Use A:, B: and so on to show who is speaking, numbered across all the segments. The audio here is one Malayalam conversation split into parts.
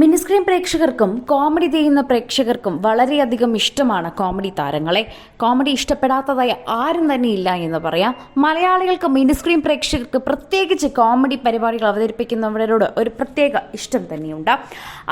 A: മിനിസ്ക്രീൻ പ്രേക്ഷകർക്കും കോമഡി ചെയ്യുന്ന പ്രേക്ഷകർക്കും വളരെയധികം ഇഷ്ടമാണ് കോമഡി താരങ്ങളെ. കോമഡി ഇഷ്ടപ്പെടാത്തതായി ആരും തന്നെ ഇല്ല എന്ന് പറയാം. മലയാളികൾക്ക് മിനിസ്ക്രീൻ പ്രേക്ഷകർക്ക് പ്രത്യേകിച്ച് കോമഡി പരിപാടികൾ അവതരിപ്പിക്കുന്നവരോട് ഒരു പ്രത്യേക ഇഷ്ടം തന്നെയുണ്ട്.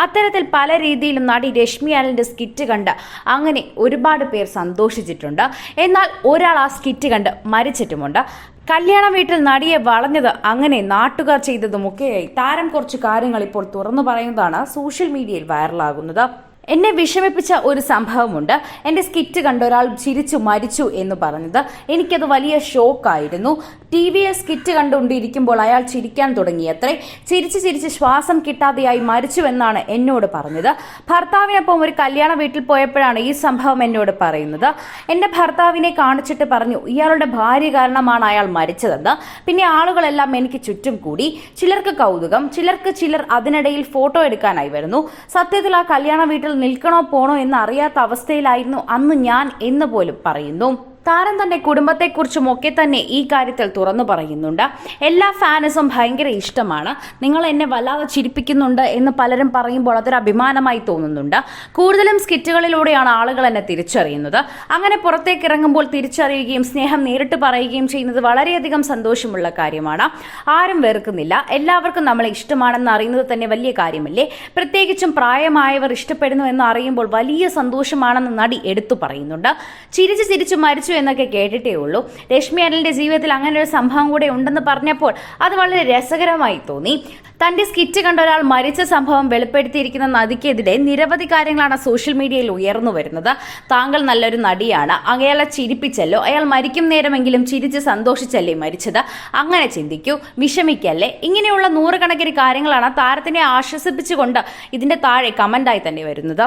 A: അത്തരത്തിൽ പല രീതിയിലും നടി രശ്മി ആലിന്റെ സ്കിറ്റ് കണ്ട് അങ്ങനെ ഒരുപാട് പേർ സന്തോഷിച്ചിട്ടുണ്ട്. എന്നാൽ ഒരാൾ ആ സ്കിറ്റ് കണ്ട് മരിച്ചിട്ടുമുണ്ട്. കല്യാണ വീട്ടിൽ നടിയെ വളഞ്ഞത് അങ്ങനെ നാട്ടുകാർ ചെയ്തതുമൊക്കെയായി. താരം കുറച്ച് കാര്യങ്ങൾ ഇപ്പോൾ തുറന്നു പറയുന്നതാണ് സോഷ്യൽ മീഡിയയിൽ വൈറലാകുന്നത്. എന്നെ വിഷമിപ്പിച്ച ഒരു സംഭവമുണ്ട്. എന്റെ സ്കിറ്റ് കണ്ട ഒരാൾ ചിരിച്ചു മരിച്ചു എന്ന് പറഞ്ഞത്. എനിക്കത് വലിയ ഷോക്കായിരുന്നു. ടി വിയിൽ സ്കിറ്റ് കണ്ടുകൊണ്ടിരിക്കുമ്പോൾ അയാൾ ചിരിക്കാൻ തുടങ്ങിയത്രേ. ചിരിച്ച് ചിരിച്ച് ശ്വാസം കിട്ടാതെയായി മരിച്ചുവെന്നാണ് എന്നോട് പറഞ്ഞത്. ഭർത്താവിനൊപ്പം ഒരു കല്യാണ വീട്ടിൽ പോയപ്പോഴാണ് ഈ സംഭവം എന്നോട് പറയുന്നത്. എന്റെ ഭർത്താവിനെ കാണിച്ചിട്ട് പറഞ്ഞു ഇയാളുടെ ഭാര്യ കാരണമാണ് അയാൾ മരിച്ചതെന്ന്. പിന്നെ ആളുകളെല്ലാം എനിക്ക് ചുറ്റും കൂടി. ചിലർക്ക് കൗതുകം ചിലർക്ക് ചിലർ അതിനിടയിൽ ഫോട്ടോ എടുക്കാനായി വരുന്നു. സത്യത്തിൽ ആ കല്യാണ വീട്ടിൽ നിൽക്കണോ പോണോ എന്ന് അറിയാത്ത അവസ്ഥയിലായിരുന്നു അന്ന് ഞാൻ എന്ന് പോലും പറയുന്നു. താരം തന്റെ കുടുംബത്തെക്കുറിച്ചും ഒക്കെ തന്നെ ഈ കാര്യത്തിൽ തുറന്നു പറയുന്നുണ്ട്. എല്ലാ ഫാനസും ഭയങ്കര ഇഷ്ടമാണ്. നിങ്ങൾ എന്നെ വല്ലാതെ ചിരിപ്പിക്കുന്നുണ്ട് എന്ന് പലരും പറയുമ്പോൾ അതൊരു അഭിമാനമായി തോന്നുന്നുണ്ട്. കൂടുതലും സ്കിറ്റുകളിലൂടെയാണ് ആളുകൾ എന്നെ തിരിച്ചറിയുന്നത്. അങ്ങനെ പുറത്തേക്ക് ഇറങ്ങുമ്പോൾ തിരിച്ചറിയുകയും സ്നേഹം നേരിട്ട് പറയുകയും ചെയ്യുന്നത് വളരെയധികം സന്തോഷമുള്ള കാര്യമാണ്. ആരും വെറുക്കുന്നില്ല. എല്ലാവർക്കും നമ്മളെ ഇഷ്ടമാണെന്ന് അറിയുന്നത് തന്നെ വലിയ കാര്യമല്ലേ? പ്രത്യേകിച്ചും പ്രായമായവർ ഇഷ്ടപ്പെടുന്നു എന്ന് അറിയുമ്പോൾ വലിയ സന്തോഷമാണെന്ന് നടി എടുത്തു പറയുന്നുണ്ട്. ചിരിച്ച് ചിരിച്ച് മരിച്ചു എന്നൊക്കെ കേട്ടിട്ടേ ഉള്ളൂ. രശ്മി അനിലിന്റെ ജീവിതത്തിൽ അങ്ങനെ ഒരു സംഭവം കൂടെ ഉണ്ടെന്ന് പറഞ്ഞപ്പോൾ അത് വളരെ രസകരമായി തോന്നി. തന്റെ സ്കിറ്റ് കണ്ട ഒരാൾ മരിച്ച സംഭവം വെളിപ്പെടുത്തിയിരിക്കുന്ന നദിക്കെതിരെ നിരവധി കാര്യങ്ങളാണ് സോഷ്യൽ മീഡിയയിൽ ഉയർന്നു വരുന്നത്. താങ്കൾ നല്ലൊരു നടിയാണ്. അയാളെ ചിരിപ്പിച്ചല്ലോ. അയാൾ മരിക്കും നേരമെങ്കിലും ചിരിച്ച് സന്തോഷിച്ചല്ലേ മരിച്ചത്? അങ്ങനെ ചിന്തിക്കൂ. വിഷമിക്കല്ലേ? ഇങ്ങനെയുള്ള നൂറുകണക്കിന് കാര്യങ്ങളാണ് താരത്തിനെ ആശ്വസിപ്പിച്ചുകൊണ്ട് ഇതിന്റെ താഴെ കമന്റായി തന്നെ വരുന്നത്.